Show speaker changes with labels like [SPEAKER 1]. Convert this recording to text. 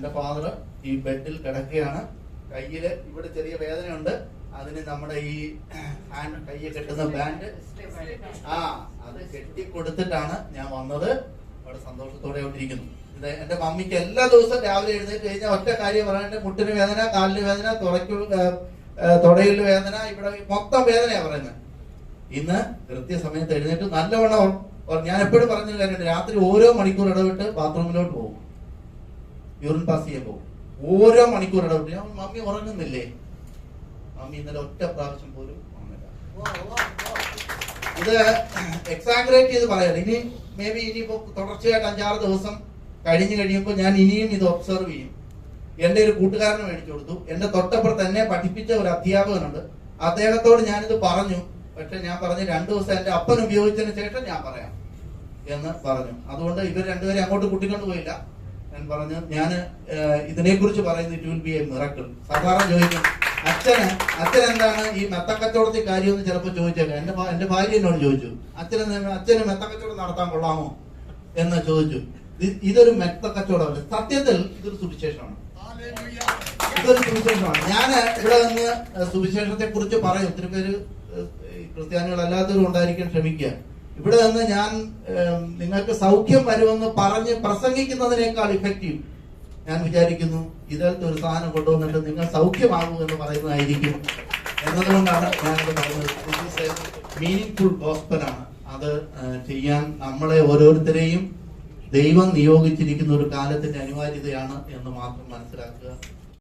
[SPEAKER 1] എന്റെ ഫാദർ ഈ ബെഡിൽ കിടക്കുകയാണ്. കയ്യിൽ ഇവിടെ ചെറിയ വേദനയുണ്ട്. അതിന് നമ്മുടെ ഈ ഹാൻഡ് കയ്യെ കെട്ടുന്ന ബാൻഡ് ആ അത് കെട്ടി കൊടുത്തിട്ടാണ് ഞാൻ വന്നത്. അവിടെ സന്തോഷത്തോടെ കൊണ്ടിരിക്കുന്നു. ഇത് എന്റെ മമ്മിക്ക് എല്ലാ ദിവസവും രാവിലെ എഴുന്നേറ്റ് കഴിഞ്ഞാൽ ഒറ്റ കാര്യം പറയാണ്ട് മുട്ടിന് വേദന കാലിന് വേദന തുടയ്ക്കു തുടയിൽ വേദന ഇവിടെ മൊത്തം വേദനയാ പറയുന്നത്. ഇന്ന് കൃത്യസമയത്ത് എഴുന്നേറ്റ് നല്ലവണ്ണം ഞാൻ എപ്പോഴും പറഞ്ഞ കാര്യമുണ്ട്. രാത്രി ഓരോ മണിക്കൂർ ഇടവിട്ട് ബാത്റൂമിലോട്ട് പോകും. യൂറിൻ പാസ് ചെയ്യാൻ പോകും ഓരോ മണിക്കൂർ ഇടപെട്ട് ഞാൻ മമ്മി ഉറങ്ങുന്നില്ലേ? മമ്മി ഇന്നലെ ഒറ്റ പ്രാവശ്യം പോലും ഉറങ്ങില്ല ഇത് എക്സാഗ്രേറ്റ് ചെയ്ത് പറയാം ഇനി മേ ബി ഇനിയിപ്പോ തുടർച്ചയായിട്ട് അഞ്ചാറ് ദിവസം കഴിഞ്ഞു കഴിയുമ്പോൾ ഞാൻ ഇനിയും ഇത് ഒബ്സർവ് ചെയ്യും. എന്റെ ഒരു കൂട്ടുകാരന് മേടിച്ചു കൊടുത്തു. എന്റെ തൊട്ടപ്പുറത്ത് എന്നെ പഠിപ്പിച്ച ഒരു അധ്യാപകനുണ്ട്. അദ്ദേഹത്തോട് ഞാനിത് പറഞ്ഞു. പക്ഷെ ഞാൻ പറഞ്ഞു രണ്ടു ദിവസം എന്റെ അപ്പൻ ഉപയോഗിച്ചതിന് ശേഷം ഞാൻ പറയാം. എന്ന് പറഞ്ഞു. അതുകൊണ്ട് ഇവർ രണ്ടുപേരെ അങ്ങോട്ട് കൂട്ടിക്കൊണ്ട് പോയില്ല. ഞാൻ പറഞ്ഞു ഞാൻ ഇതിനെ കുറിച്ച് പറയുന്നത് it will be a miracle സാധാരണ ചോദിക്കും അച്ഛന് അച്ഛൻ എന്താണ് ഈ മെത്തക്കച്ചവടത്തിൽ കാര്യമെന്ന് ചിലപ്പോൾ ചോദിച്ചേക്കാം. എന്റെ എന്റെ ഭാര്യ എന്നോട് ചോദിച്ചു അച്ഛൻ അച്ഛന് മെത്തക്കച്ചവടം നടത്താൻ കൊള്ളാമോ? എന്ന് ചോദിച്ചു. ഇത് ഇതൊരു മെത്തക്കച്ചവടമല്ല. സത്യത്തിൽ ഇതൊരു സുവിശേഷമാണ്. ഇതൊരു സുവിശേഷമാണ്. ഞാൻ ഇവിടെ നിന്ന് സുവിശേഷത്തെ കുറിച്ച് പറയും. ഒത്തിരി പേര് ക്രിസ്ത്യാനികൾ അല്ലാത്തവരും ഉണ്ടായിരിക്കാൻ ക്ഷമിക്കുക ഇവിടെ നിന്ന് ഞാൻ നിങ്ങൾക്ക് സൗഖ്യം വരുമെന്ന് പറഞ്ഞ് പ്രസംഗിക്കുന്നതിനേക്കാൾ ഇഫക്റ്റീവ് ഞാൻ വിചാരിക്കുന്നു ഇതിലത്തെ ഒരു സാധനം കൊണ്ടുവന്നിട്ട് നിങ്ങൾ സൗഖ്യമാകൂ എന്ന് പറയുന്നതായിരിക്കും. എന്നതുകൊണ്ടാണ് ഞാൻ പറയുന്നത് മീനിങ് ഫുൾ ഗോസ്പലാണ് അത് ചെയ്യാൻ നമ്മളെ ഓരോരുത്തരെയും ദൈവം നിയോഗിച്ചിരിക്കുന്ന ഒരു കാലത്തിന്റെ അനിവാര്യതയാണ് എന്ന് മാത്രം മനസ്സിലാക്കുക.